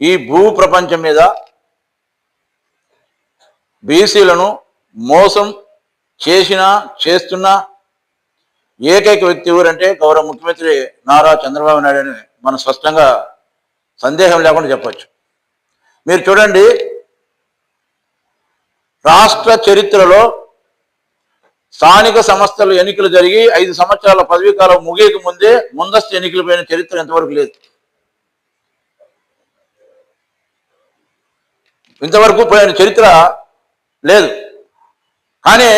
ఈ భూ ప్రపంచం మీద బీసీలను మోసం చేసినా చేస్తున్న ఏకైక వ్యక్తి ఎవరంటే గౌరవ ముఖ్యమంత్రి నారా చంద్రబాబు నాయుడు అని మనం స్పష్టంగా సందేహం లేకుండా చెప్పచ్చు. మీరు చూడండి రాష్ట్ర చరిత్రలో స్థానిక సంస్థలు ఎన్నికలు జరిగి ఐదు సంవత్సరాల పదవీ కాలం ముగియక ముందే ముందస్తు ఎన్నికలపైన చరిత్ర ఎంతవరకు లేదు. ఇంతవరకు పోయిన చరిత్ర లేదు. కానీ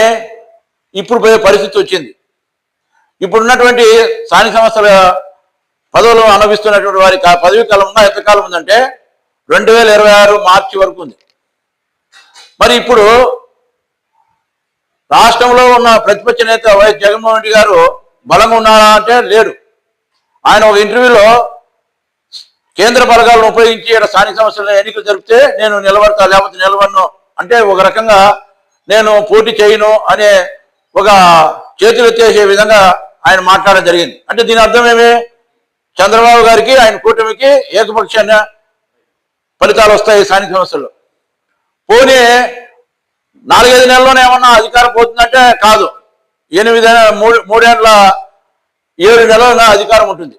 ఇప్పుడు పోయే పరిస్థితి వచ్చింది. ఇప్పుడున్నటువంటి స్థానిక సంస్థల పదవులు అనుభవిస్తున్నటువంటి వారి కా- పదవీ కాలం ఉన్న ఎంతకాలం ఉందంటే రెండు వేల ఇరవై ఆరు మార్చి వరకు ఉంది. మరి ఇప్పుడు రాష్ట్రంలో ఉన్న ప్రతిపక్ష నేత వైఎస్ జగన్మోహన్ రెడ్డి గారు బలంగా ఉన్నారా అంటే లేడు. ఆయన ఒక ఇంటర్వ్యూలో కేంద్ర బలగాలను ఉపయోగించి ఇక్కడ స్థానిక సంస్థల ఎన్నికలు జరిపితే నేను నిలబడతా లేకపోతే నిలబడను. అంటే ఒక రకంగా నేను పోటీ చేయను అనే ఒక చేతులు ఎత్తేసే విధంగా ఆయన మాట్లాడడం జరిగింది. అంటే దీని అర్థం ఏమి? చంద్రబాబు గారికి ఆయన కూటమికి ఏకపక్షాన ఫలితాలు వస్తాయి స్థానిక సంస్థల్లో. పోనీ నాలుగైదు నెలల్లోనే ఏమన్నా అధికారం పోతుందంటే కాదు. ఎనిమిది మూడు మూడేళ్ళ ఏడు నెలల అధికారం ఉంటుంది.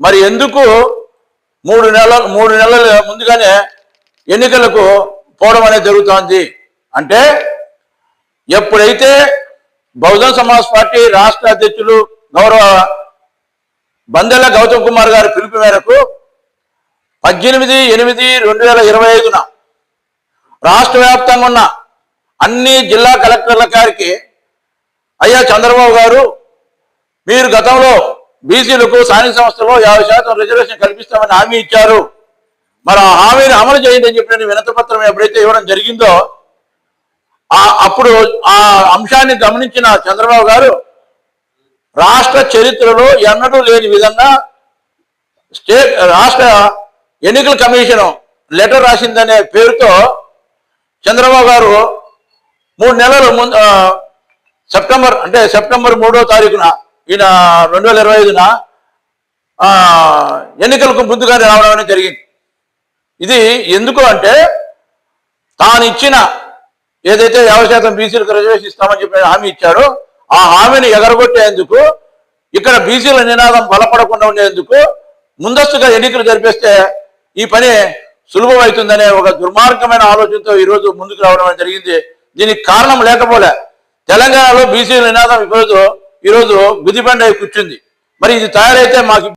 మరి ఎందుకు మూడు నెలలు మూడు నెలల ముందుగానే ఎన్నికలకు పోవడం అనేది జరుగుతోంది. అంటే ఎప్పుడైతే బహుజన్ సమాజ్ పార్టీ రాష్ట్ర అధ్యక్షులు గౌరవ బందెల గౌతమ్ కుమార్ గారి పిలుపు మేరకు పద్దెనిమిది ఎనిమిది రెండు వేల ఇరవై ఐదున రాష్ట్ర వ్యాప్తంగా ఉన్న అన్ని జిల్లా కలెక్టర్ల గారికి అయ్యా చంద్రబాబు గారు మీరు గతంలో బీసీలకు స్థానిక సంస్థలో యాభై శాతం రిజర్వేషన్ కల్పిస్తామని హామీ ఇచ్చారు. మరి ఆ హామీని అమలు చేయండి అని చెప్పి నేను వినతపత్రం ఎప్పుడైతే ఇవ్వడం జరిగిందో ఆ అప్పుడు ఆ అంశాన్ని గమనించిన చంద్రబాబు గారు రాష్ట్ర చరిత్రలో ఎన్నడూ లేని విధంగా స్టేట్ రాష్ట్ర ఎన్నికల కమిషన్ లెటర్ రాసిందనే పేరుతో చంద్రబాబు గారు మూడు నెలలు ముందు సెప్టెంబర్ అంటే సెప్టెంబర్ మూడో తారీఖున ఈయన రెండు వేల ఇరవై ఐదున ఎన్నికలకు ముందుగానే రావడం అనేది జరిగింది. ఇది ఎందుకు అంటే తాను ఇచ్చిన ఏదైతే యాభై శాతం బీసీలకు రిజర్వేషన్ ఇస్తామని చెప్పి హామీ ఇచ్చారో ఆ హామీని ఎగరగొట్టేందుకు ఇక్కడ బీసీల నినాదం బలపడకుండా ఉండేందుకు ముందస్తుగా ఎన్నికలు జరిపిస్తే ఈ పని సులభమవుతుందనే ఒక దుర్మార్గమైన ఆలోచనతో ఈ రోజు ముందుకు రావడం జరిగింది. దీనికి కారణం లేకపోలే. తెలంగాణలో బీసీల నినాదం ఈరోజు ఈరోజు గుదిబండ కూర్చుంది. మరి ఇది తయారైతే మాకు